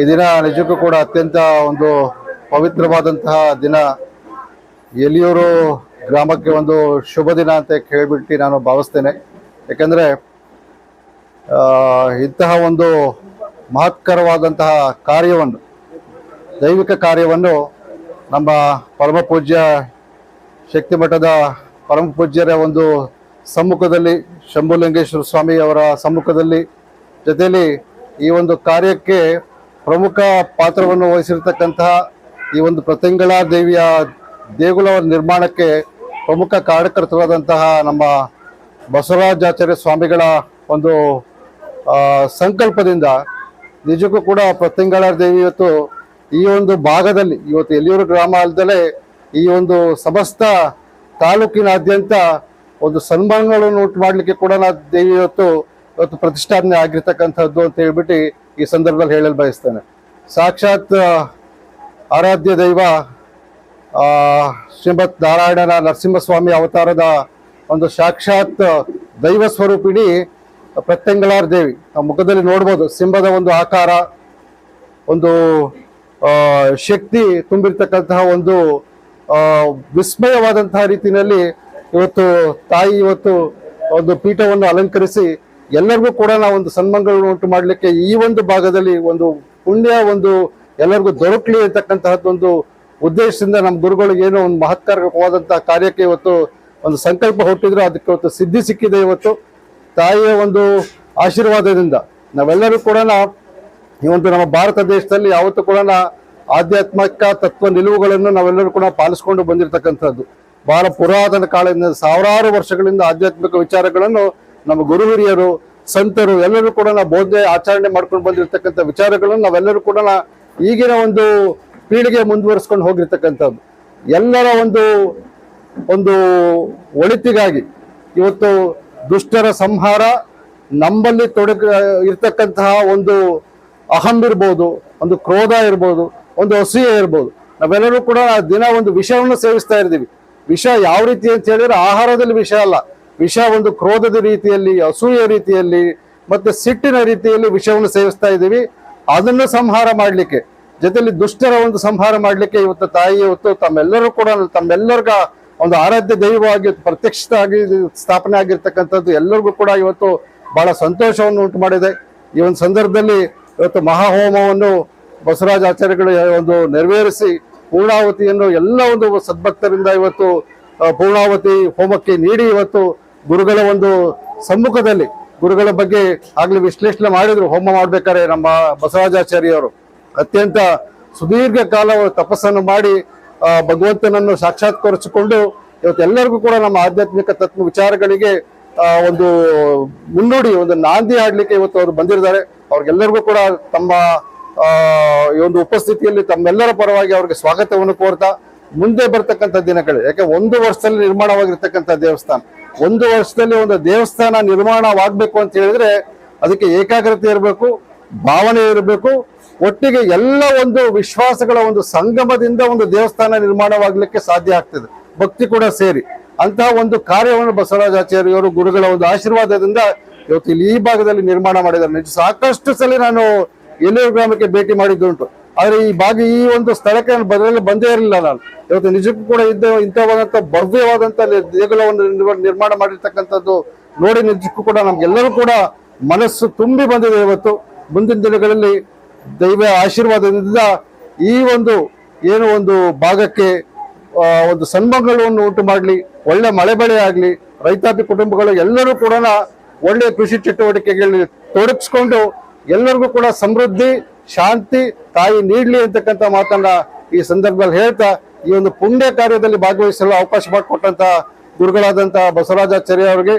ಈ ದಿನ ನಿಜಕ್ಕೂ ಕೂಡ ಅತ್ಯಂತ ಒಂದು ಪವಿತ್ರವಾದಂತಹ ದಿನ. ಎಲಿಯೂರು ಗ್ರಾಮಕ್ಕೆ ಒಂದು ಶುಭ ದಿನ ಅಂತ ಕೇಳಿಬಿಟ್ಟು ನಾನು ಭಾವಿಸ್ತೇನೆ. ಯಾಕಂದರೆ ಇಂತಹ ಒಂದು ಮಹತ್ಕರವಾದಂತಹ ಕಾರ್ಯವನ್ನು, ದೈವಿಕ ಕಾರ್ಯವನ್ನು ನಮ್ಮ ಪರಮ ಪೂಜ್ಯ ಶಕ್ತಿ ಮಠದ ಪರಮ ಪೂಜ್ಯರ ಒಂದು ಸಮ್ಮುಖದಲ್ಲಿ, ಶಂಭುಲಿಂಗೇಶ್ವರ ಸ್ವಾಮಿ ಅವರ ಸಮ್ಮುಖದಲ್ಲಿ ಜೊತೆಯಲ್ಲಿ ಈ ಒಂದು ಕಾರ್ಯಕ್ಕೆ ಪ್ರಮುಖ ಪಾತ್ರವನ್ನು ವಹಿಸಿರ್ತಕ್ಕಂತಹ ಈ ಒಂದು ಪ್ರತಿಂಗಳ ದೇವಿಯ ದೇಗುಲ ನಿರ್ಮಾಣಕ್ಕೆ ಪ್ರಮುಖ ಕಾರ್ಯಕರ್ತರಾದಂತಹ ನಮ್ಮ ಬಸವರಾಜಾಚಾರ್ಯ ಸ್ವಾಮಿಗಳ ಒಂದು ಸಂಕಲ್ಪದಿಂದ ನಿಜಕ್ಕೂ ಕೂಡ ಪ್ರತಿಂಗಳ ದೇವಿ ಇವತ್ತು ಈ ಒಂದು ಭಾಗದಲ್ಲಿ, ಇವತ್ತು ಎಲ್ಲಿಯೂರು ಗ್ರಾಮ ಈ ಒಂದು ಸಮಸ್ತ ತಾಲೂಕಿನಾದ್ಯಂತ ಒಂದು ಸನ್ಮಾನಗಳನ್ನು ಉಂಟು ಮಾಡಲಿಕ್ಕೆ ಕೂಡ ನಾ ದೇವಿ ಇವತ್ತು ಇವತ್ತು ಪ್ರತಿಷ್ಠಾಪನೆ ಆಗಿರ್ತಕ್ಕಂಥದ್ದು ಅಂತ ಹೇಳ್ಬಿಟ್ಟು ಈ ಸಂದರ್ಭದಲ್ಲಿ ಹೇಳಲು ಬಯಸ್ತೇನೆ. ಸಾಕ್ಷಾತ್ ಆರಾಧ್ಯ ದೈವ ಶ್ರೀಮತ್ ನಾರಾಯಣನ ನರಸಿಂಹಸ್ವಾಮಿ ಅವತಾರದ ಒಂದು ಸಾಕ್ಷಾತ್ ದೈವ ಸ್ವರೂಪಿಣಿ ಪ್ರತ್ಯಂಗಳಾರ್ ದೇವಿ. ಆ ಮುಖದಲ್ಲಿ ನೋಡ್ಬೋದು, ಸಿಂಹದ ಒಂದು ಆಕಾರ, ಒಂದು ಶಕ್ತಿ ತುಂಬಿರ್ತಕ್ಕಂತಹ ಒಂದು ವಿಸ್ಮಯವಾದಂತಹ ರೀತಿಯಲ್ಲಿ ಇವತ್ತು ತಾಯಿ ಇವತ್ತು ಒಂದು ಪೀಠವನ್ನು ಅಲಂಕರಿಸಿ ಎಲ್ಲರಿಗೂ ಕೂಡ ನಾವು ಒಂದು ಸನ್ಮಾನಗಳನ್ನು ಉಂಟು ಮಾಡಲಿಕ್ಕೆ ಈ ಒಂದು ಭಾಗದಲ್ಲಿ ಒಂದು ಪುಣ್ಯ, ಒಂದು ಎಲ್ಲರಿಗೂ ದೊರಕಲಿ ಅಂತಕ್ಕಂತಹದ್ದು ಒಂದು ಉದ್ದೇಶದಿಂದ ನಮ್ಮ ಗುರುಗಳಿಗೆ ಏನೋ ಒಂದು ಮಹತ್ಕಾರಕವಾದಂತಹ ಕಾರ್ಯಕ್ಕೆ ಇವತ್ತು ಒಂದು ಸಂಕಲ್ಪ ಹೊಟ್ಟಿದ್ರು ಅದಕ್ಕೆ ಇವತ್ತು ಸಿದ್ಧಿ ಸಿಕ್ಕಿದೆ ಇವತ್ತು. ತಾಯಿಯ ಒಂದು ಆಶೀರ್ವಾದದಿಂದ ನಾವೆಲ್ಲರೂ ಕೂಡ ಈ ಒಂದು ನಮ್ಮ ಭಾರತ ದೇಶದಲ್ಲಿ ಯಾವತ್ತೂ ಕೂಡ ಆಧ್ಯಾತ್ಮಿಕ ತತ್ವ ನಿಲುವುಗಳನ್ನು ನಾವೆಲ್ಲರೂ ಕೂಡ ಪಾಲಿಸ್ಕೊಂಡು ಬಂದಿರತಕ್ಕಂಥದ್ದು. ಬಹಳ ಪುರಾತನ ಕಾಲದಿಂದ ಸಾವಿರಾರು ವರ್ಷಗಳಿಂದ ಆಧ್ಯಾತ್ಮಿಕ ವಿಚಾರಗಳನ್ನು ನಮ್ಮ ಗುರು ಹಿರಿಯರು ಸಂತರು, ಎಲ್ಲರೂ ಕೂಡ ನಾವು ಬೋಧನೆ, ಆಚರಣೆ ಮಾಡ್ಕೊಂಡು ಬಂದಿರತಕ್ಕಂಥ ವಿಚಾರಗಳನ್ನು ನಾವೆಲ್ಲರೂ ಕೂಡ ಈಗಿನ ಒಂದು ಪೀಳಿಗೆ ಮುಂದುವರಿಸ್ಕೊಂಡು ಹೋಗಿರ್ತಕ್ಕಂಥದ್ದು. ಎಲ್ಲರ ಒಂದು ಒಂದು ಒಳಿತಿಗಾಗಿ ಇವತ್ತು ದುಷ್ಟರ ಸಂಹಾರ ನಮ್ಮಲ್ಲಿ ತೊಡಗ, ಇರ್ತಕ್ಕಂತಹ ಒಂದು ಅಹಂ ಇರ್ಬೋದು, ಒಂದು ಕ್ರೋಧ ಇರ್ಬೋದು, ಒಂದು ಅಸೂಯೆ ಇರ್ಬೋದು. ನಾವೆಲ್ಲರೂ ಕೂಡ ದಿನ ಒಂದು ವಿಷವನ್ನು ಸೇವಿಸ್ತಾ ಇದ್ದೀವಿ ವಿಷ ಯಾವ ರೀತಿ ಅಂತ ಹೇಳಿದ್ರೆ ಆಹಾರದಲ್ಲಿ ವಿಷ ಅಲ್ಲ. ವಿಷ ಒಂದು ಕ್ರೋಧದ ರೀತಿಯಲ್ಲಿ ಅಸೂಯ ರೀತಿಯಲ್ಲಿ, ಮತ್ತೆ ಸಿಟ್ಟಿನ ರೀತಿಯಲ್ಲಿ ವಿಷವನ್ನು ಸೇವಿಸ್ತಾ ಇದ್ದೀವಿ. ಅದನ್ನು ಸಂಹಾರ ಮಾಡಲಿಕ್ಕೆ ಜೊತೆಯಲ್ಲಿ ದುಷ್ಟರ ಒಂದು ಸಂಹಾರ ಮಾಡಲಿಕ್ಕೆ ಇವತ್ತು ತಾಯಿ ಇವತ್ತು ತಮ್ಮೆಲ್ಲರೂ ಕೂಡ ತಮ್ಮೆಲ್ಲರಿಗ ಒಂದು ಆರಾಧ್ಯ ದೈವವಾಗಿ ಪ್ರತ್ಯಕ್ಷ ಆಗಿ ಸ್ಥಾಪನೆ ಆಗಿರ್ತಕ್ಕಂಥದ್ದು ಎಲ್ಲರಿಗೂ ಕೂಡ ಇವತ್ತು ಬಹಳ ಸಂತೋಷವನ್ನು ಉಂಟು ಮಾಡಿದೆ. ಈ ಒಂದು ಸಂದರ್ಭದಲ್ಲಿ ಇವತ್ತು ಮಹಾಹೋಮವನ್ನು ಬಸವರಾಜ ಆಚಾರ್ಯಗಳು ಒಂದು ನೆರವೇರಿಸಿ, ಪೂರ್ಣಾವತಿಯನ್ನು ಎಲ್ಲ ಒಂದು ಸದ್ಭಕ್ತರಿಂದ ಇವತ್ತು ಪೂರ್ಣಾವತಿ ಹೋಮಕ್ಕೆ ನೀಡಿ ಇವತ್ತು ಗುರುಗಳ ಒಂದು ಸಮ್ಮುಖದಲ್ಲಿ ಗುರುಗಳ ಬಗ್ಗೆ ಆಗ್ಲಿ ವಿಶ್ಲೇಷಣೆ ಮಾಡಿದ್ರು. ಹೋಮ ಮಾಡ್ಬೇಕಾದ್ರೆ ನಮ್ಮ ಬಸವರಾಜಾಚಾರ್ಯವರು ಅತ್ಯಂತ ಸುದೀರ್ಘ ಕಾಲ ತಪಸ್ಸನ್ನು ಮಾಡಿ ಭಗವಂತನನ್ನು ಸಾಕ್ಷಾತ್ಕರಿಸಿಕೊಂಡು ಇವತ್ತು ಎಲ್ಲರಿಗೂ ಕೂಡ ನಮ್ಮ ಆಧ್ಯಾತ್ಮಿಕ ತತ್ವ ವಿಚಾರಗಳಿಗೆ ಒಂದು ಮುನ್ನುಡಿ, ಒಂದು ನಾಂದಿ ಆಡ್ಲಿಕ್ಕೆ ಇವತ್ತು ಅವರು ಬಂದಿದ್ದಾರೆ. ಅವ್ರಿಗೆಲ್ಲರಿಗೂ ಕೂಡ ತಮ್ಮ ಈ ಒಂದು ಉಪಸ್ಥಿತಿಯಲ್ಲಿ ತಮ್ಮೆಲ್ಲರ ಪರವಾಗಿ ಅವ್ರಿಗೆ ಸ್ವಾಗತವನ್ನು ಕೋರ್ತಾ ಮುಂದೆ ಬರ್ತಕ್ಕಂಥ ದಿನಗಳು, ಯಾಕೆ ಒಂದು ವರ್ಷದಲ್ಲಿ ನಿರ್ಮಾಣವಾಗಿರ್ತಕ್ಕಂಥ ದೇವಸ್ಥಾನ. ಒಂದು ವರ್ಷದಲ್ಲಿ ಒಂದು ದೇವಸ್ಥಾನ ನಿರ್ಮಾಣವಾಗಬೇಕು ಅಂತ ಹೇಳಿದ್ರೆ ಅದಕ್ಕೆ ಏಕಾಗ್ರತೆ ಇರಬೇಕು, ಭಾವನೆ ಇರಬೇಕು. ಒಟ್ಟಿಗೆ ಎಲ್ಲ ಒಂದು ವಿಶ್ವಾಸಗಳ ಒಂದು ಸಂಗಮದಿಂದ ಒಂದು ದೇವಸ್ಥಾನ ನಿರ್ಮಾಣವಾಗಲಿಕ್ಕೆ ಸಾಧ್ಯ ಆಗ್ತದೆ. ಭಕ್ತಿ ಕೂಡ ಸೇರಿ. ಅಂತಹ ಒಂದು ಕಾರ್ಯವನ್ನು ಬಸವರಾಜಾಚಾರ್ಯವರು ಗುರುಗಳ ಒಂದು ಆಶೀರ್ವಾದದಿಂದ ಇವತ್ತು ಇಲ್ಲಿ ಈ ಭಾಗದಲ್ಲಿ ನಿರ್ಮಾಣ ಮಾಡಿದ್ದಾರೆ. ಸಾಕಷ್ಟು ಸಲ ನಾನು ಎಲ್ಲೂರು ಗ್ರಾಮಕ್ಕೆ ಭೇಟಿ ಮಾಡಿದ್ದುಂಟು. ಆದ್ರೆ ಈ ಭಾಗ ಈ ಒಂದು ಸ್ಥಳಕ್ಕೆ ನಾನು ಬದಲಲ್ಲಿ ಬಂದೇ ಇರಲಿಲ್ಲ ನಾನು. ಇವತ್ತು ನಿಜಕ್ಕೂ ಕೂಡ ಇದ್ದ ಇಂಥವಾದಂತ ಭವ್ಯವಾದಂತ ದೇಗುಲವನ್ನು ನಿರ್ಮ- ನಿರ್ಮಾಣ ಮಾಡಿರ್ತಕ್ಕಂಥದ್ದು ನೋಡಿ ನಿಜಕ್ಕೂ ಕೂಡ ನಮ್ಗೆಲ್ಲರೂ ಕೂಡ ಮನಸ್ಸು ತುಂಬಿ ಬಂದಿದೆ ಇವತ್ತು. ಮುಂದಿನ ದಿನಗಳಲ್ಲಿ ದೈವ ಆಶೀರ್ವಾದದಿಂದ ಈ ಒಂದು ಏನು ಒಂದು ಭಾಗಕ್ಕೆ ಒಂದು ಸನ್ಮಾನಗಳನ್ನು ಉಂಟು ಮಾಡಲಿ, ಒಳ್ಳೆ ಮಳೆ ಬೆಳೆ ಆಗಲಿ, ರೈತಾಪಿ ಕುಟುಂಬಗಳು ಎಲ್ಲರೂ ಕೂಡ ಒಳ್ಳೆ ಕೃಷಿ ಚಟುವಟಿಕೆಗಳಲ್ಲಿ ತೊಡಗಿಸ್ಕೊಂಡು ಎಲ್ಲರಿಗೂ ಕೂಡ ಸಮೃದ್ಧಿ ಶಾಂತಿ ತಾಯಿ ನೀಡ್ಲಿ ಅಂತಕ್ಕಂಥ ಮಾತನ್ನ ಈ ಸಂದರ್ಭದಲ್ಲಿ ಹೇಳ್ತಾ, ಈ ಒಂದು ಪುಣ್ಯ ಕಾರ್ಯದಲ್ಲಿ ಭಾಗವಹಿಸಲು ಅವಕಾಶ ಮಾಡಿಕೊಟ್ಟಂತ ಗುರುಗಳಾದಂತಹ ಬಸವರಾಜಾಚಾರ್ಯ ಅವರಿಗೆ